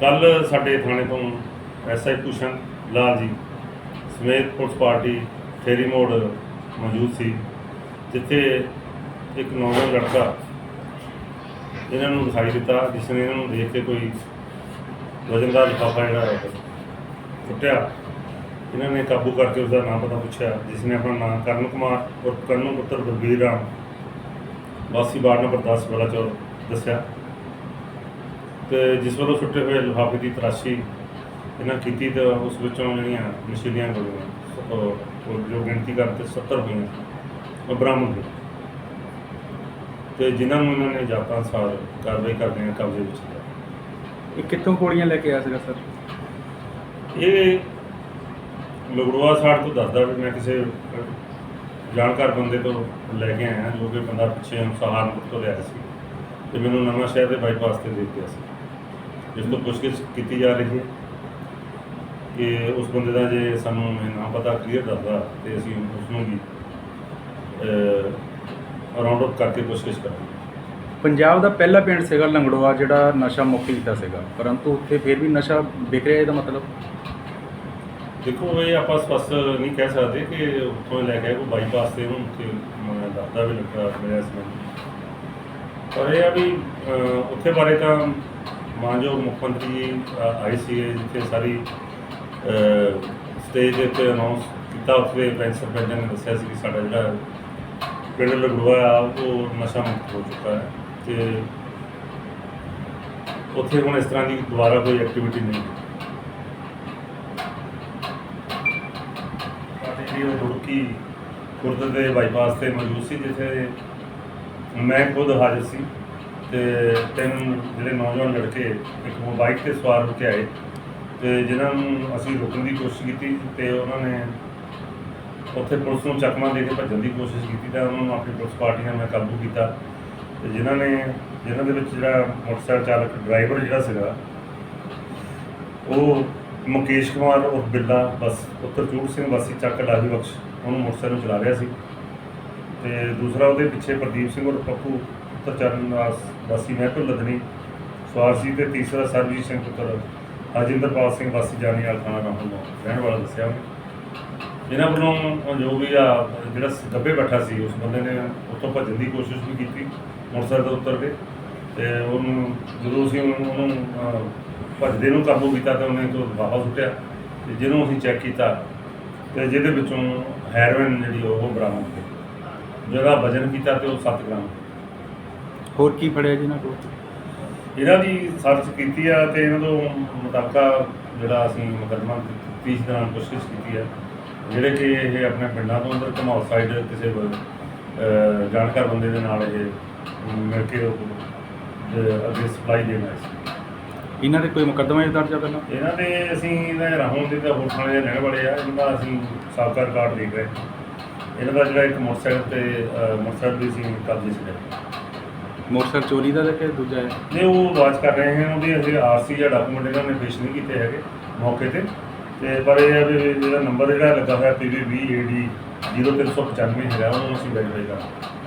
ਕੱਲ ਸਾਡੇ ਥਾਣੇ ਤੋਂ ਐਸਆਈ ਭੂਸ਼ਣ ਲਾਲ ਜੀ ਸਮੇਤ ਪੁਲਿਸ ਪਾਰਟੀ ਫੇਰੀ ਮੋੜ ਮੌਜੂਦ ਸੀ, ਜਿੱਥੇ ਇੱਕ ਨੌਜਵਾਨ ਲੜਕਾ ਇਹਨਾਂ ਨੂੰ ਦਿਖਾਈ ਦਿੱਤਾ, ਜਿਸ ਨੇ ਇਹਨਾਂ ਨੂੰ ਦੇਖ ਕੇ ਕੋਈ ਵਜਨਦਾਰ ਲਿਫਾਫਾ ਜਿਹੜਾ ਹੈ ਫੁੱਟਿਆ ਇਹਨਾਂ ਨੇ ਕਾਬੂ ਕਰਕੇ ਉਸ ਦਾ ਨਾਮ ਪਤਾ ਪੁੱਛਿਆ, ਜਿਸ ਨੇ ਆਪਣਾ ਨਾਮ ਕਰਨ ਕੁਮਾਰ ਔਰ ਕੰਨੂ ਪੁੱਤਰ ਬਲਬੀਰ ਰਾਮ। ਵਾਸੀ ਵਾਰਡ ਨੰਬਰ 10 ਬਲਾਚੌਰ, ਦੱਸਿਆ। ਤੇ ਜਿਸ ਵੱਲੋਂ ਸੁੱਟੇ ਹੋਏ ਲਿਫਾਫੇ ਦੀ ਤਰਾਸ਼ੀ ਇਹਨਾਂ ਕੀਤੀ ਤੇ ਉਸ ਵਿੱਚੋਂ ਜਿਹੜੀਆਂ ਨਸ਼ੀਲੀਆਂ ਗੋਲੀਆਂ ਉਹ ਜੋ ਗਿਣਤੀ ਕਰਦੇ 70 ਹੋਈਆਂ ਉਹ ਬਰਾਮਦ ਹੋਈਆਂ। ਤੇ ਜਿਨ੍ਹਾਂ ਨੂੰ ਇਹਨਾਂ ਨੇ ਜਾਤਾਂ ਅਨੁਸਾਰ ਕਾਰਵਾਈ ਕਰਦੇ ਆ ਕਬਜ਼ੇ ਵਿੱਚ ਲਿਆ। ਇਹ ਕਿੱਥੋਂ ਗੋਲੀਆਂ ਲੈ ਕੇ ਆਇਆ ਸੀਗਾ ਸਰ? ਇਹ ਲਗੜਵਾ ਸਾੜ ਤੋਂ ਦੱਸਦਾ ਵੀ ਮੈਂ ਕਿਸੇ ਅਹ, ਜਾਣਕਾਰ ਬੰਦੇ ਤੋਂ ਲੈ ਕੇ ਆਇਆ ਜੋ ਕਿ ਬੰਦਾ ਪਿੱਛੇ ਸਹਾਰਨਪੁਰ ਤੋਂ ਲਿਆਇਆ ਸੀ। ਤੇ ਮੈਨੂੰ ਨਵਾਂ ਸ਼ਹਿਰ ਦੇ ਬਾਈਪਾਸ ਤੇ ਦੇ ਸੀ। ਜਿਸ ਤੋਂ ਪੁੱਛਗਿੱਛ ਕੀਤੀ ਜਾ ਰਹੀ ਹੈ ਕਿ ਉਸ ਬੰਦੇ ਦਾ ਜੇ ਸਾਨੂੰ ਨਾਮ ਪਤਾ ਕਲੀਅਰ ਦੱਸਦਾ ਤੇ ਅਸੀਂ ਉਸ ਨੂੰ ਵੀ ਰਾਉਂਡ ਅਪ ਕਰਕੇ ਪੁੱਛਗਿੱਛ ਕਰਾਂਗੇ। ਪੰਜਾਬ ਦਾ ਪਹਿਲਾ ਪਿੰਡ ਸੀਗਾ ਲੰਗੜੋਆ ਜਿਹੜਾ ਨਸ਼ਾ ਮੁਕਤ ਕੀਤਾ ਸੀਗਾ। ਪਰੰਤੂ ਉੱਥੇ ਫਿਰ ਵੀ ਨਸ਼ਾ ਵਿਕ ਰਿਹਾ ਇਹਦਾ ਮਤਲਬ? ਦੇਖੋ ਇਹ ਆਪਾਂ ਸਪਸ਼ਟ ਨਹੀਂ ਕਹਿ ਸਕਦੇ ਕਿ ਉੱਥੋਂ ਲੈ ਕੇ ਕੋਈ ਬਾਈਪਾਸ ਤੇ ਉਹਨੂੰ ਉੱਥੇ ਮ- ਦੱਸਦਾ ਵੀ ਲੱਗਾ ਮਿਲਿਆ ਸੀ। ਮੈਨੂੰ ਪਰ ਇਹ ਆ ਵੀ ਉੱਥੇ ਬਾਰੇ ਤਾਂ ਮਾਨਯੋਗ ਮੁੱਖ ਮੰਤਰੀ ਜੀ, ਆਏ ਸੀ ਜਿੱਥੇ ਸਾਰੀ ਸਟੇਜ ਦੇ ਉੱਤੇ ਅਨਾਉਂਸ ਕੀਤਾ ਉੱਥੇ ਪੈਂਚ ਸਰਪੰਚ ਨੇ ਦੱਸਿਆ ਸੀ ਕਿ ਸਾਡਾ ਜਿਹੜਾ ਪਿੰਡ ਲਗੜੂਆ ਉਹ ਨਸ਼ਾ ਮੁਕਤ ਹੋ ਚੁੱਕਾ ਹੈ ਤੇ ਉੱਥੇ ਹੁਣ ਇਸ ਤਰ੍ਹਾਂ ਦੀ ਦੁਬਾਰਾ ਕੋਈ ਐਕਟੀਵਿਟੀ ਨਹੀਂ ਸਾਡੀ ਜਿਹੜੀ ਉਹ ਰੁੜਕੀ ਖੁਰਦ ਦੇ ਬਾਈਪਾਸ ਤੇ ਮੌਜੂਦ ਸੀ ਜਿੱਥੇ ਮੈਂ ਖੁਦ ਹਾਜ਼ਰ ਸੀ। ਤੇ ਤਿੰਨ ਜਿਹੜੇ ਨੌਜਵਾਨ ਲੜਕੇ ਇੱਕ ਬਾਈਕ ਤੇ ਸਵਾਰ ਹੋ ਕੇ ਆਏ ਤੇ ਜਿਨ੍ਹਾਂ ਨੂੰ ਅਸੀਂ ਰੋਕਣ ਦੀ ਕੋਸ਼ਿਸ਼ ਕੀਤੀ ਤੇ ਉਹਨਾਂ ਨੇ ਉੱਥੇ ਪੁਲਿਸ ਨੂੰ ਚਕਮਾ ਦੇ ਕੇ ਭੱਜਣ ਦੀ ਕੋਸ਼ਿਸ਼ ਕੀਤੀ ਤਾਂ ਉਹਨਾਂ ਨੂੰ ਆਪਣੀ ਪੁਲਿਸ ਪਾਰਟੀ ਨਾਲ ਕਾਬੂ ਕੀਤਾ ਤੇ ਜਿਨ੍ਹਾਂ ਨੇ, ਜਿਨ੍ਹਾਂ ਦੇ ਵਿੱਚ ਜਿਹੜਾ ਮੋਟਰਸਾਈਕਲ ਚਾਲਕ ਡਰਾਈਵਰ ਜਿਹੜਾ ਸੀਗਾ, ਉਹ ਮੁਕੇਸ਼ ਕੁਮਾਰ ਔਰ ਬਿੱਲਾ, ਬਸ ਪੁੱਤਰ ਚੂੜ ਸਿੰਘ, ਵਾਸੀ ਚੱਕ ਲਾਹੀ ਬਖਸ਼ ਉਹਨੂੰ ਮੋਟਰਸਾਈਕਲ ਚਲਾ ਰਿਹਾ ਸੀ ਤੇ ਦੂਸਰਾ ਉਹਦੇ ਪਿੱਛੇ ਪ੍ਰਦੀਪ ਸਿੰਘ ਔਰ ਪੱਪੂ ਪੁੱਤਰ ਚਰਨ ਦਾਸ ਵਾਸੀ ਮਹਿਕੁਲ ਲਦਨੀ ਸਵਾਰ ਸੀ ਤੇ ਤੀਸਰਾ ਸਰਬਜੀਤ ਸਿੰਘ ਪੁੱਤਰ ਹਰਜਿੰਦਰਪਾਲ ਸਿੰਘ, ਵਾਸੀ ਜਾਨੀਵਾਲ ਖਾਨਾ ਰਾਹੁਲ ਨੂੰ ਰਹਿਣ ਵਾਲਾ ਦੱਸਿਆ ਉਹਨੇ। ਇਹਨਾਂ ਵੱਲੋਂ ਜੋ ਵੀ ਆ, ਜਿਹੜਾ ਸ- ਬੈਠਾ ਸੀ, ਉਸ ਬੰਦੇ ਨੇ ਉੱਥੋਂ ਭੱਜਣ ਦੀ ਕੋਸ਼ਿਸ਼ ਵੀ ਕੀਤੀ, ਮੋਟਰਸਾਈਕਲ ਤੋਂ ਉੱਤਰ ਕੇ। ਤੇ ਉਹਨੂੰ, ਜਦੋਂ ਅਸੀਂ ਉਹਨੂੰ ਭੱਜਦੇ ਨੂੰ ਕਾਬੂ ਕੀਤਾ ਤਾਂ ਉਹਨੇ ਤੋਂ ਵਾਪਸ ਸੁੱਟਿਆ ਤੇ ਜਿਹਨੂੰ ਅਸੀਂ ਚੈੱਕ ਕੀਤਾ, ਤੇ ਜਿਹਦੇ ਵਿੱਚੋਂ ਹੈਰੋਇਨ ਜਿਹੜੀ ਉਹ ਬਰਾਮਦ ਹੋਈ। ਜਿਹਦਾ ਵਜਨ ਕੀਤਾ ਤੇ ਉਹ 7 ਗ੍ਰਾਮ। ਹੋਰ ਕੀ ਫੜਿਆ ਜੀ ਇਹਨਾਂ ਕੋਲ? ਇਹਨਾਂ ਦੀ ਸਰਚ ਕੀਤੀ ਆ ਤੇ ਇਹਨਾਂ ਤੋਂ ਮੁਤਾਬਕਾ ਜਿਹੜਾ ਅਸੀਂ ਮੁਕੱਦਮਾ ਤੀਸ ਦੌਰਾਨ ਪੁੱਛਗਿੱਛ ਕੀਤੀ ਹੈ ਜਿਹੜੇ ਕਿ ਇਹ ਆਪਣੇ ਪਿੰਡਾਂ ਤੋਂ ਅੰਦਰ ਘਮੌਰ ਸਾਈਡ ਕਿਸੇ ਅਹ ਜਾਣਕਾਰ ਬੰਦੇ ਦੇ ਨਾਲ ਇਹ ਮਿਲ ਕੇ ਉਹ, ਅਹ ਅੱਗੇ ਸਪਲਾਈ ਦੇਣ ਸੀ। ਇਹਨਾਂ ਦੇ ਕੋਈ ਮੁਕੱਦਮਾ ਹੀ ਦਰਜ ਆ ਪਹਿਲਾਂ? ਇਹਨਾਂ ਦੇ ਅਸੀਂ ਇਹਨਾਂ ਰਾਹੋਂ ਦੇ ਤਾਂ ਹੋਰ ਥਾਣੇ ਦੇ ਰਹਿਣ ਵਾਲੇ ਆ ਇਹਨਾਂ ਦਾ ਅਸੀਂ ਸਾਬਕਾ ਰਿਕਾਰਡ ਦੇਖ ਰਹੇ ਇਹਨਾਂ ਦਾ ਜਿਹੜਾ ਇੱਕ ਮੋਟਰਸਾਈਕਲ ਤੇ ਅਹ ਮੋਟਰਸਾਈਕਲ ਵੀ ਅਸੀਂ ਕਬਜ਼ੇ 'ਚ ਲਿਆ। ਮੋਟਰਸਾਈਕਲ ਚੋਰੀ ਦਾ ਤੇ ਦੂਜਾ ਹੈ ਨੇ ਉਹ ਵਾਚ ਕਰ ਰਹੇ ਹਨ ਉਹਦੇ ਅਸੀਂ ਆਰਸੀ ਜਾਂ ਡਾਕੂਮੈਂਟ ਇਹਨਾਂ ਨੇ ਪੇਸ਼ ਨਹੀਂ ਕੀਤੇ ਹੈਗੇ ਮੌਕੇ ਤੇ। ਤੇ ਪਰ ਇਹ ਹੈ ਵੀ ਜਿਹੜਾ ਨੰਬਰ ਜਿਹੜਾ ਲੱਗਾ ਹੋਇਆ PV20AD 0395 ਹੈਗਾ, ਉਹਨੂੰ ਅਸੀਂ ਵੈਰੀਫਾਈ ਕਰਾਂਗੇ।